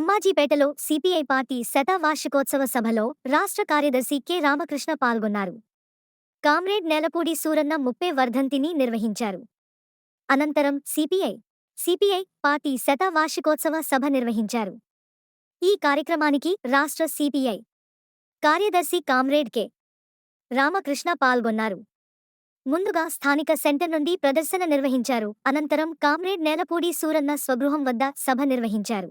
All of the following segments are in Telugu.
అమ్మాజీపేటలో సిపిఐ పార్టీ శతవార్షికోత్సవ సభలో రాష్ట్ర కార్యదర్శి కె. రామకృష్ణ పాల్గొన్నారు. కామ్రేడ్ నేలపూడి సూరన్న ముప్పే వర్ధంతిని నిర్వహించారు. అనంతరం సిపిఐ సిపిఐ పార్టీ శతవార్షికోత్సవ సభ నిర్వహించారు. ఈ కార్యక్రమానికి రాష్ట్ర సిపిఐ కార్యదర్శి కామ్రేడ్ కె. రామకృష్ణ పాల్గొన్నారు. ముందుగా స్థానిక సెంటర్ నుండి ప్రదర్శన నిర్వహించారు. అనంతరం కామ్రేడ్ నేలపూడి సూరన్న స్వగృహం వద్ద సభ నిర్వహించారు.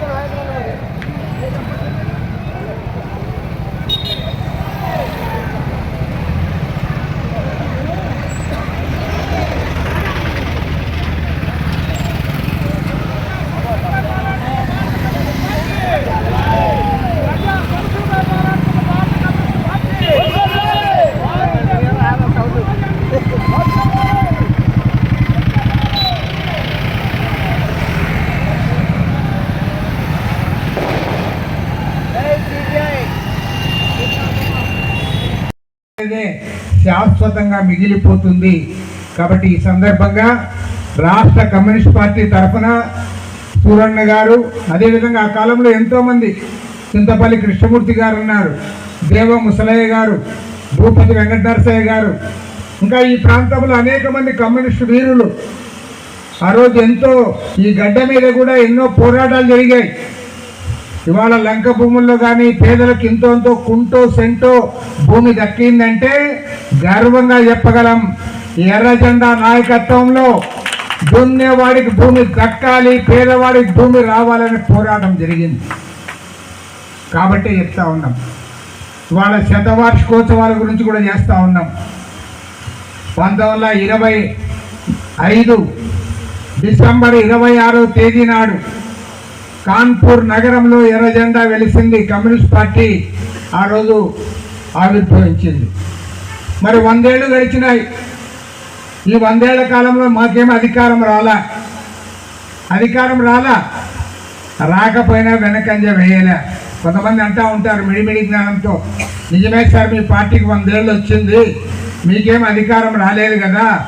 శాశ్వతంగా మిగిలిపోతుంది. కాబట్టి ఈ సందర్భంగా రాష్ట్ర కమ్యూనిస్ట్ పార్టీ తరఫున సూరన్న గారు అదేవిధంగా ఆ కాలంలో ఎంతోమంది చింతపల్లి కృష్ణమూర్తి గారు ఉన్నారు దేవ ముసలయ్య గారు భూపతి వెంకటనరసయ్య గారు. ఇంకా ఈ ప్రాంతంలో అనేక మంది కమ్యూనిస్టు వీరులు. ఆ రోజు ఎంతో ఈ గడ్డ మీద కూడా ఎన్నో పోరాటాలు జరిగాయి. ఇవాళ లంక భూముల్లో కానీ పేదలకు ఇంతో కుంటో సెంటో భూమి దక్కిందంటే గర్వంగా చెప్పగలం. ఈ ఎర్ర జెండా నాయకత్వంలో దున్నేవాడికి భూమి దక్కాలి పేదవాడికి భూమి రావాలని పోరాటం జరిగింది. కాబట్టి చెప్తా ఉన్నాం. ఇవాళ శతవార్షికోత్సవాల గురించి కూడా చేస్తూ ఉన్నాం. పంతొమ్మిది వందల ఇరవై ఐదు డిసెంబర్ ఇరవై ఆరో తేదీ నాడు కాన్పూర్ నగరంలో ఎర్ర జెండా వెలిసింది కమ్యూనిస్ట్ పార్టీ ఆ రోజు ఆవిర్భవించింది. మరి వందేళ్ళు గడిచినాయి. ఈ వందేళ్ళ కాలంలో మాకేం అధికారం రాలా? అధికారం రాలా? రాకపోయినా వెనకంజ వేయలే. కొంతమంది అంటా ఉంటారు మిడిమిడి జ్ఞానంతో నిజమే సార్ మీ పార్టీకి వందేళ్ళు వచ్చింది. మీకేం అధికారం రాలేదు కదా.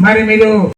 మరి మీరు